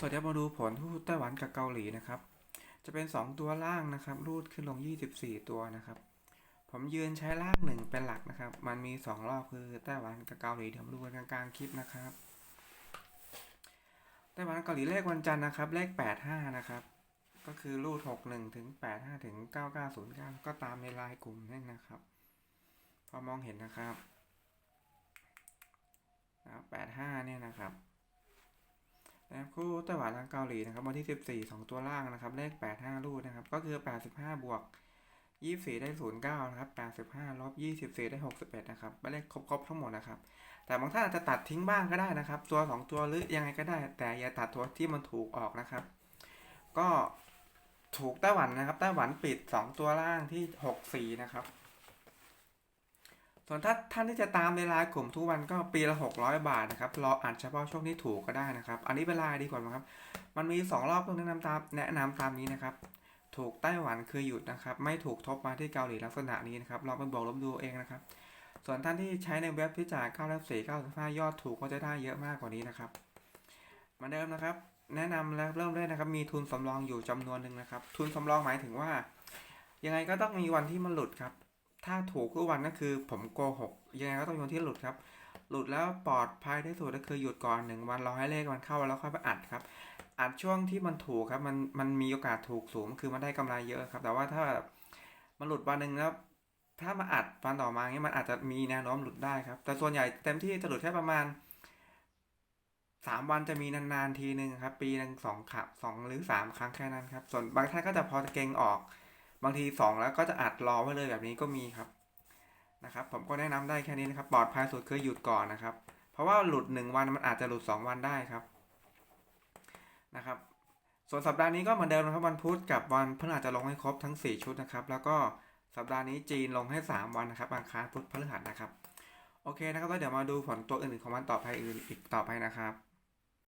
สวัสดีครับมาดูผลทูตไต้หวันกับเกาหลีนะครับ จะเป็น 2 ตัวล่างนะครับ รูดขึ้นลง 24 ตัวนะครับ ผมยืนใช้ล่างหนึ่งเป็นหลักนะครับ มันมี 2 รอบคือไต้หวันกับเกาหลีเดี๋ยวมาดูกันกลางๆคลิปนะครับไต้หวันเกาหลีเลขวันจันทร์นะครับ เลข 85 นะครับ ก็คือรูด 61 ถึง 85 ถึง 9909 ก็ตามในลน์กลุ่มนั่นนะครับ พอมองเห็นนะครับ85เนี่ยนะครับ คู่ไต้หวันและเกาหลีนะครับวันที่ 14 2 ตัวล่างนะครับ เลข 85 รูดนะครับ ก็คือ 85 บวก 24 ได้ 09 นะครับ 85ลบ24 ได้ 61 นะครับเป็นเลขครบๆทั้งหมดนะครับ แต่บางท่านอาจจะตัดทิ้งบ้างก็ได้นะครับ ตัว 2 ตัวหรือยังไงก็ได้ แต่อย่าตัดตัวที่มันถูกออกนะครับ ก็ถูกไต้หวันนะครับไต้หวันปิด 2 ตัวล่างที่ 64 นะครับ ส่วนถ้าท่านที่จะตามในไลน์กลุ่มทุกวันก็ปีละ 600 บาทนะครับรออ่านเฉพาะช่วงที่ถูกก็ได้นะครับ อันนี้เป็นไลน์ดีกว่านะครับ มันมี 2 รอบต้องแนะนำตามแนะนำตามนี้นะครับ ถูกไต้หวันคือหยุดนะครับ ไม่ถูกทบมาที่เกาหลีลักษณะนี้นะครับลองไปบวกลบดูเองนะครับ ส่วนท่านที่ใช้ในเว็บที่จ่าย9 4 9 5ยอดถูกก็จะได้เยอะมากกว่านี้นะครับมือนเดิมนะครับ แนะนำแล้วเริ่มเลยนะครับ มีทุนสำรองอยู่จำนวนหนึ่งนะครับ ทุนสำรองหมายถึงว่า ยังไงก็ต้องมีวันที่มันหลุดครับ ถ้าถูกทุกวันก็คือ ผมโกหกยังไงก็ต้องมีวันที่หลุดครับ หลุดแล้วปลอดภัยที่สุดก็คือหยุดก่อนหนึ่งวันรอให้เลขมันเข้าแล้วค่อยไปอัดครับอัดช่วงที่มันถูกครับมันมันมีโอกาสถูกสูงคือมันได้กำไรเยอะครับ แต่ว่าถ้ามันหลุดวันหนึ่งแล้วถ้ามาอัดวันต่อมาเงี้ยมันอาจจะมีแนวโน้มหลุดได้ครับ แต่ส่วนใหญ่เต็มที่จะหลุดแค่ประมาณสามวันจะมีนานๆทีหนึ่งครับ ปีหนึ่งสองขับสองหรือสามครั้งแค่นั้นครับ ส่วนบางท่านก็จะพอจะเก่งออก บางทีสองแล้วก็จะอัดรอไว้เลยแบบนี้ก็มีครับนะครับ ผมก็แนะนำได้แค่นี้นะครับ ปลอดภัยสุดคือหยุดก่อนนะครับ เพราะว่าหลุดหนึ่งวันมันอาจจะหลุดสองวันได้ครับนะครับ ส่วนสัปดาห์นี้ก็เหมือนเดิมนะครับวันพุธกับวันพฤหัสจะลงให้ครบทั้ง 4 ชุดนะครับ แล้วก็สัปดาห์นี้จีนลงให้ 3 วันนะครับอังคารพุธพฤหัสนะครับ โอเคนะครับแล้วเดี๋ยวมาดูผลตัวอื่นๆของวันต่อไปอื่นอีกต่อไปนะครับ